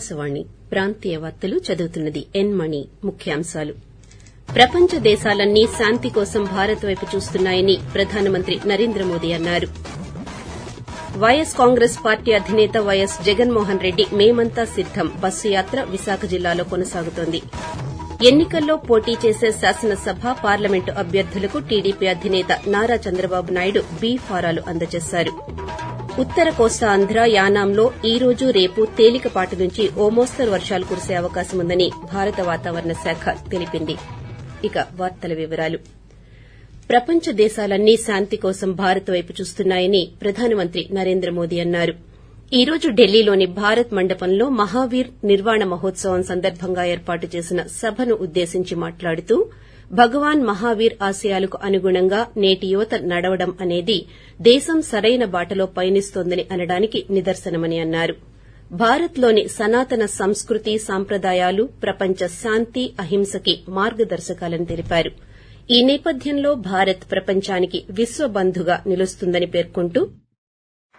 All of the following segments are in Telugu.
ఆకాశవాణి ప్రాంతీయ వార్తలు చదువుతున్నది ఎన్ మణి. ముఖ్యాంశాలు. ప్రపంచ దేశాలన్నీ శాంతి కోసం భారత్ వైపు చూస్తున్నాయని ప్రధానమంత్రి నరేంద్ర మోదీ అన్నారు. వైఎస్ కాంగ్రెస్ పార్టీ అధినేత వైఎస్ జగన్మోహన్ రెడ్డి మేమంతా సిద్దం బస్సు యాత్ర విశాఖ జిల్లాలో కొనసాగుతోంది. ఎన్నికల్లో పోటీ చేసే శాసనసభ పార్లమెంటు అభ్యర్థులకు టీడీపీ అధినేత నారా చంద్రబాబు నాయుడు బీ ఫారాలు అందజేశారు. ఉత్తర కోస్తాంధ్ర యానాంలో ఈ రోజు రేపు తేలికపాటి నుంచి ఓ మోస్తరు వర్షాలు కురిసే అవకాశం ఉందని భారత వాతావరణ శాఖ తెలిపింది. ఇక వార్తల వివరాలు. ప్రపంచ దేశాలన్నీ శాంతి కోసం భారత్ వైపు చూస్తున్నాయని ప్రధానమంత్రి నరేంద్ర మోదీ అన్నారు. ఈ రోజు ఢిల్లీలోని భారత్ మండపంలో మహావీర్ నిర్వాణ మహోత్సవం సందర్భంగా ఏర్పాటు చేసిన సభను ఉద్దేశించి మాట్లాడుతూ భగవాన్ మహావీర్ ఆశయాలకు అనుగుణంగా నేటి యువత నడవడం అనేది దేశం సరైన బాటలో పయనిస్తోందని అనడానికి నిదర్శనమని అన్నారు భారత్లోని సనాతన సంస్కృతి సాంప్రదాయాలు ప్రపంచ శాంతి అహింసకి మార్గదర్శకాలని తెలిపారు ఈ నేపథ్యంలో భారత్ ప్రపంచానికి విశ్వబంధుగా నిలుస్తుందని పేర్కొంటూ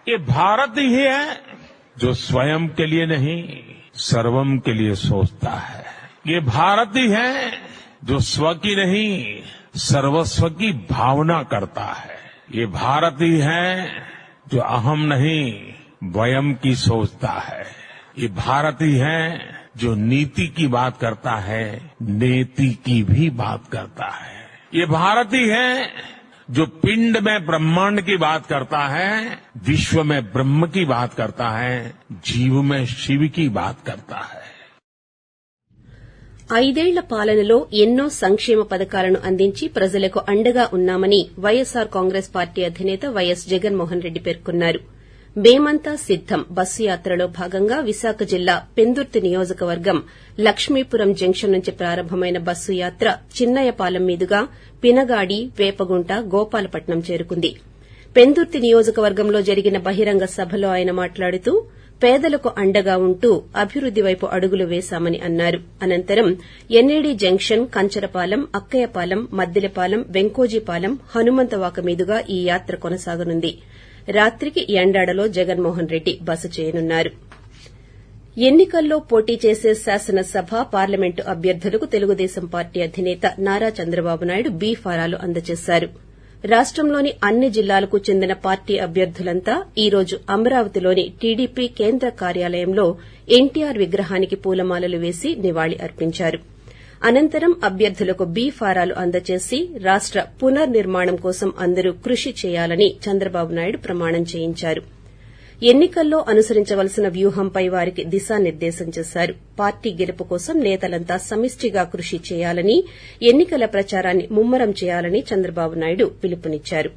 ये भारत ही है जो स्वयं के लिए नहीं सर्वम के लिए सोचता है ये भारत ही है जो स्व की नहीं सर्वस्व की भावना करता है। ये भारत ही है जो अहम नहीं, वयम की सोचता है। ये भारत ही है जो नीति की बात करता है, नेति की भी बात करता है। ये भारत ही है जो पिंड में ब्रह्मांड की बात करता है, विश्व में ब्रह्म की बात करता है, जीव में शिव की बात करता है। ఐదేళ్ళ పాలనలో ఎన్నో సంక్షేమ పథకాలను అందించి ప్రజలకు అండగా ఉన్నామని వైఎస్సార్ కాంగ్రెస్ పార్టీ అధినేత వైఎస్ జగన్మోహన్ రెడ్డి పేర్కొన్నారు. మేమంతా సిద్దం బస్సు యాత్రలో భాగంగా విశాఖ జిల్లా పెందుర్తి నియోజకవర్గం లక్ష్మీపురం జంక్షన్ నుంచి ప్రారంభమైన బస్సు యాత్ర చిన్నయపాలెం మీదుగా పినగాడి వేపగుంట గోపాలపట్నం చేరుకుంది. పెందుర్తి నియోజకవర్గంలో జరిగిన బహిరంగ సభలో ఆయన మాట్లాడుతూ పేదలకు అండగా ఉంటూ అభివృద్ది వైపు అడుగులు వేశామని అన్నారు. అనంతరం ఎన్ఏడి జంక్షన్ కంచరపాలెం అక్కయ్యపాలెం మద్దిలపాలెం వెంకోజీపాలెం హనుమంతవాక మీదుగా ఈ యాత్ర కొనసాగనుంది. రాత్రికి ఎండాడలో జగన్మోహన్ రెడ్డి బస చేయనున్నారు. ఎన్నికల్లో పోటీ చేసే శాసనసభ పార్లమెంటు అభ్యర్థులకు తెలుగుదేశం పార్టీ అధినేత నారా చంద్రబాబు నాయుడు బీ ఫారాలు అందజేశారు. రాష్టంలోని అన్ని జిల్లాలకు చెందిన పార్టీ అభ్యర్థులంతా ఈ రోజు అమరావతిలోని టీడీపీ కేంద్ర కార్యాలయంలో ఎన్టీఆర్ విగ్రహానికి పూలమాలలు వేసి నివాళి అర్పించారు. అనంతరం అభ్యర్థులకు బీ ఫారాలు అందజేసి రాష్ట పునర్నిర్మాణం కోసం అందరూ కృషి చేయాలని చంద్రబాబు నాయుడు ప్రమాణం చేయించారు. ఎన్నికల్లో అనుసరించవలసిన వ్యూహంపై వారికి దిశానిర్దేశం చేశారు. పార్టీ గెలుపు కోసం నేతలంతా సమిష్టిగా కృషి చేయాలని ఎన్నికల ప్రచారాన్ని ముమ్మరం చేయాలని చంద్రబాబు నాయుడు పిలుపునిచ్చారు.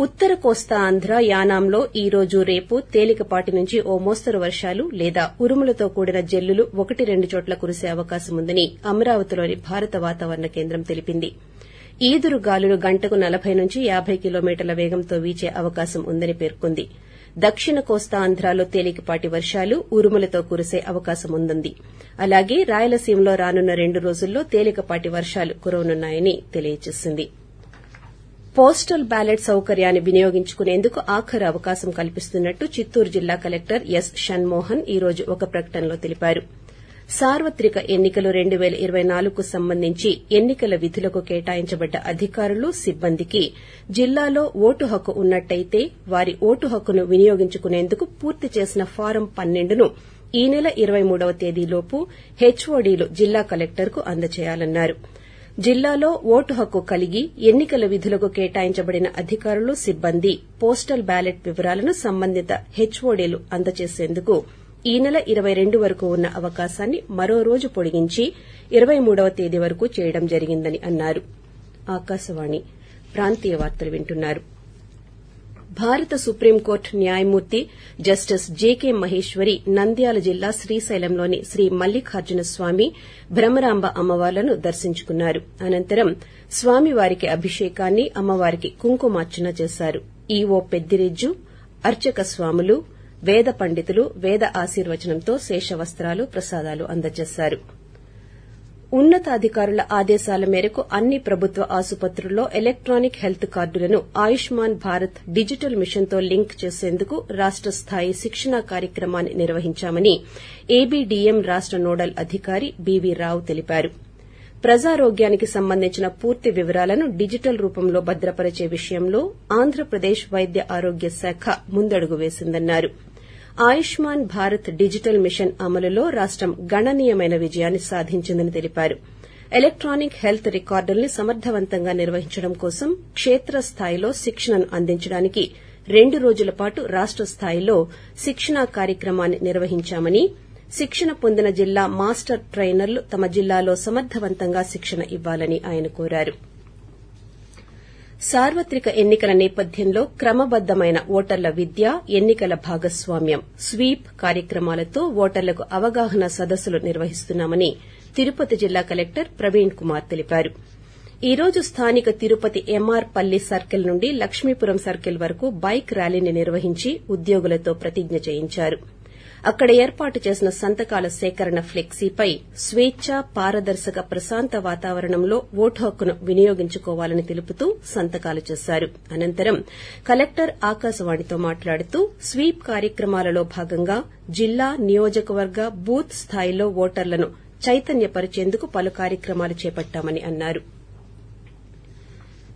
ఉత్తర కోస్తా ఆంధ్ర యానాంలో ఈ రోజు రేపు తేలికపాటి నుంచి ఓ మోస్తరు వర్షాలు లేదా ఉరుములతో కూడిన జల్లులు ఒకటి రెండు చోట్ల కురిసే అవకాశముందని అమరావతిలోని భారత వాతావరణ కేంద్రం తెలిపింది. ఈదురు గాలులు గంటకు నలబై నుంచి యాబై కిలోమీటర్ల వేగంతో వీచే అవకాశం ఉందని పేర్కొంది. దక్షిణ కోస్తా ఆంధ్రాలో తేలికపాటి వర్షాలు ఉరుములతో కురిసే అవకాశం ఉందంది. అలాగే రాయలసీమలో రానున్న రెండు రోజుల్లో తేలికపాటి వర్షాలు కురవనున్నాయని తెలియజేసింది. పోస్టల్ బ్యాలెట్ సౌకర్యాన్ని వినియోగించుకునేందుకు ఆఖరు అవకాశం కల్పిస్తున్నట్టు చిత్తూరు జిల్లా కలెక్టర్ ఎస్ షణ్మోహన్ ఈ రోజు ఒక ప్రకటనలో తెలిపారు. సార్వత్రిక ఎన్నికలు రెండు పేల ఇరవై నాలుగుకు సంబంధించి ఎన్నికల విధులకు కేటాయించబడ్డ అధికారులు సిబ్బందికి జిల్లాలో ఓటు హక్కు ఉన్నట్టయితే వారి ఓటు హక్కును వినియోగించుకునేందుకు పూర్తి చేసిన ఫారం పన్నెండును ఈ నెల ఇరవై మూడవ తేదీలోపు హెచ్ఓడీలు జిల్లా కలెక్టర్కు అందజేయాలన్నారు. జిల్లాలో ఓటు హక్కు కలిగి ఎన్నికల విధులకు కేటాయించబడిన అధికారులు సిబ్బంది పోస్టల్ బ్యాలెట్ వివరాలను సంబంధిత హెచ్ఓడీలు అందజేసేందుకు ఈ నెల ఇరవై రెండు వరకు ఉన్న అవకాశాన్ని మరో రోజు పొడిగించి ఇరవై మూడవ తేదీ వరకు చేయడం జరిగిందని అన్నారు. ఆకాశవాణి ప్రాంతీయ వార్తలు వింటున్నారు. భారత సుప్రీంకోర్టు న్యాయమూర్తి జస్టిస్ జేకే మహేశ్వరి నంద్యాల జిల్లా శ్రీశైలంలోని శ్రీ మల్లికార్జునస్వామి భ్రమరాంబ అమ్మవార్లను దర్శించుకున్నారు. అనంతరం స్వామివారికి అభిషేకాన్ని అమ్మవారికి కుంకుమార్చన చేశారు. ఈవో పెద్దిరెజ్జు అర్చక స్వాములు వేద పండితులు వేద ఆశీర్వచనంతో శేషవస్త్రాలు ప్రసాదాలు అందజేశారు. ఉన్నతాధికారుల ఆదేశాల మేరకు అన్ని ప్రభుత్వ ఆసుపత్రుల్లో ఎలక్టానిక్ హెల్త్ కార్డులను ఆయుష్మాన్ భారత్ డిజిటల్ మిషన్తో లింక్ చేసేందుకు రాష్ట స్థాయి శిక్షణా కార్యక్రమాన్ని నిర్వహించామని ఏబీడీఎం రాష్ట నోడల్ అధికారి బీవీ రావు తెలిపారు. ప్రజారోగ్యానికి సంబంధించిన పూర్తి వివరాలను డిజిటల్ రూపంలో భద్రపరిచే విషయంలో ఆంధ్రప్రదేశ్ వైద్య ఆరోగ్య శాఖ ముందడుగు వేసిందన్నారు. ఆయుష్మాన్ భారత్ డిజిటల్ మిషన్ అమలులో రాష్టం గణనీయమైన విజయాన్ని సాధించిందని తెలిపారు. ఎలక్టానిక్ హెల్త్ రికార్డుల్ని సమర్థవంతంగా నిర్వహించడం కోసం క్షేత్రస్థాయిలో శిక్షణను అందించడానికి రెండు రోజుల పాటు రాష్ట స్థాయిలో శిక్షణా కార్యక్రమాన్ని నిర్వహించామని శిక్షణ పొందిన జిల్లా మాస్టర్ ట్రైనర్లు తమ జిల్లాలో సమర్థవంతంగా శిక్షణ ఇవ్వాలని ఆయన కోరారు. సార్వత్రిక ఎన్నికల నేపథ్యంలో క్రమబద్దమైన ఓటర్ల విద్య ఎన్నికల భాగస్వామ్యం స్వీప్ కార్యక్రమాలతో ఓటర్లకు అవగాహన సదస్సులు నిర్వహిస్తున్నామని తిరుపతి జిల్లా కలెక్టర్ ప్రవీణ్ కుమార్ తెలిపారు. ఈ రోజు స్థానిక తిరుపతి ఎంఆర్ పల్లి సర్కిల్ నుండి లక్ష్మీపురం సర్కిల్ వరకు బైక్ ర్యాలీని నిర్వహించి ఉద్యోగులతో ప్రతిజ్ఞ చేయించారు. అక్కడ ఏర్పాటు చేసిన సంతకాల సేకరణ ఫ్లెక్సీపై స్వేచ్ఛ పారదర్శక ప్రశాంత వాతావరణంలో ఓటు హక్కును వినియోగించుకోవాలని తెలుపుతూ సంతకాలు చేశారు. అనంతరం కలెక్టర్ ఆకాశవాణితో మాట్లాడుతూ స్వీప్ కార్యక్రమాలలో భాగంగా జిల్లా నియోజకవర్గ బూత్ స్థాయిలో ఓటర్లను చైతన్యపరిచేందుకు పలు కార్యక్రమాలు చేపట్టామని అన్నారు.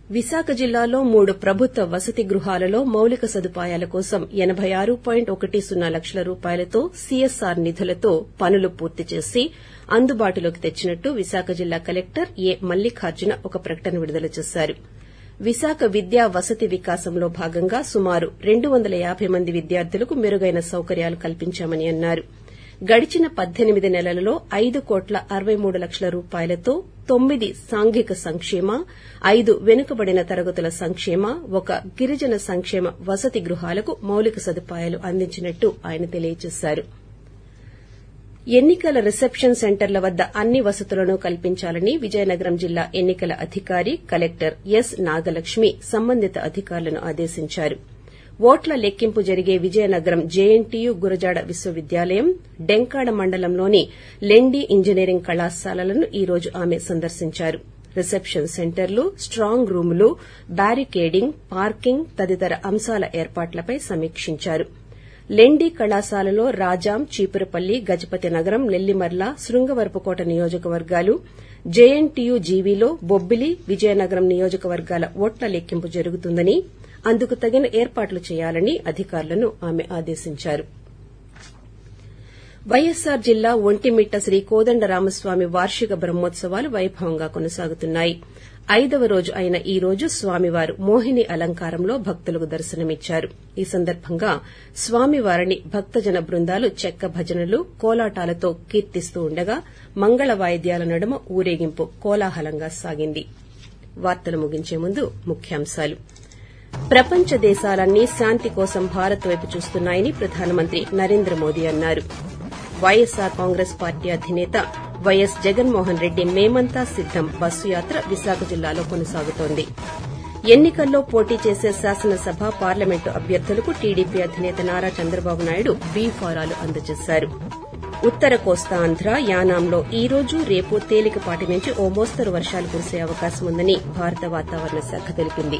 విశాఖ జిల్లాలో మూడు ప్రభుత్వ వసతి గృహాలలో మౌలిక సదుపాయాల కోసం ఎనబై ఆరు పాయింట్ ఒకటి సున్నా లక్షల రూపాయలతో సీఎస్ఆర్ నిధులతో పనులు పూర్తి చేసి అందుబాటులోకి తెచ్చినట్టు విశాఖ జిల్లా కలెక్టర్ ఏ మల్లికార్జున ఒక ప్రకటన విడుదల చేశారు. విశాఖ విద్యా వసతి వికాసంలో భాగంగా సుమారు రెండు వందల యాబై మంది విద్యార్థులకు మెరుగైన సౌకర్యాలు కల్పించామని అన్నారు. గడిచిన పద్దెనిమిది నెలలలో ఐదు కోట్ల అరవై మూడు లక్షల రూపాయలతో తొమ్మిది సాంఘిక సంక్షేమ ఐదు వెనుకబడిన తరగతుల సంక్షేమ ఒక గిరిజన సంక్షేమ వసతి గృహాలకు మౌలిక సదుపాయాలు అందించినట్టు ఆయన తెలియజేశారు. ఎన్నికల రిసెప్షన్ సెంటర్ల వద్ద అన్ని వసతులను కల్పించాలని విజయనగరం జిల్లా ఎన్నికల అధికారి కలెక్టర్ ఎస్ నాగలక్ష్మి సంబంధిత అధికారులను ఆదేశించారు. ఓట్ల లెక్కింపు జరిగే విజయనగరం జేఎన్టీయూ గురజాడ విశ్వవిద్యాలయం డెంకాడ మండలంలోని లెండి ఇంజనీరింగ్ కళాశాలలను ఈ రోజు ఆమె సందర్శించారు. రిసెప్షన్ సెంటర్లు స్టాంగ్ రూములు బ్యారికేడింగ్ పార్కింగ్ తదితర అంశాల ఏర్పాట్లపై సమీక్షించారు. లెండి కళాశాలలో రాజాం చీపురపల్లి గజపతి నగరం నెల్లిమర్ల శృంగవరపుకోట నియోజకవర్గాలు జేఎన్టీయూ జీవీలో బొబ్బిలి విజయనగరం నియోజకవర్గాల ఓట్ల లెక్కింపు జరుగుతుందని అందుకు తగిన ఏర్పాట్లు చేయాలని అధికారులను ఆమె ఆదేశించారు. వైఎస్సార్ జిల్లా ఒంటిమిట్ట శ్రీ కోదండరామస్వామి వార్షిక బ్రహ్మోత్సవాలు వైభవంగా కొనసాగుతున్నాయి. ఐదవ రోజు అయిన ఈ రోజు స్వామివారు మోహిని అలంకారంలో భక్తులకు దర్శనమిచ్చారు. ఈ సందర్భంగా స్వామివారిని భక్తజన బృందాలు చెక్క భజనలు కోలాటాలతో కీర్తిస్తూ ఉండగా మంగళ వాయిద్యాల నడుమ ఊరేగింపు కోలాహలంగా సాగింది. ప్రపంచ దేశాలన్నీ శాంతి కోసం భారత్ వైపు చూస్తున్నాయని ప్రధానమంత్రి నరేంద్ర మోదీ అన్నారు. వైఎస్సార్ కాంగ్రెస్ పార్టీ అధినేత వైఎస్ జగన్మోహన్ రెడ్డి మేమంతా సిద్దం బస్సు యాత్ర విశాఖ జిల్లాలో కొనసాగుతోంది. ఎన్నికల్లో పోటీ చేసే శాసనసభ పార్లమెంటు అభ్యర్థులకు టీడీపీ అధినేత నారా చంద్రబాబు నాయుడు బీ ఫారాలు అందజేశారు. ఉత్తర కోస్తాంధ్ర యానాంలో ఈ రోజు రేపు తేలికపాటి నుంచి ఓ మోస్తరు వర్షాలు కురిసే అవకాశం ఉందని భారత వాతావరణ శాఖ తెలిపింది.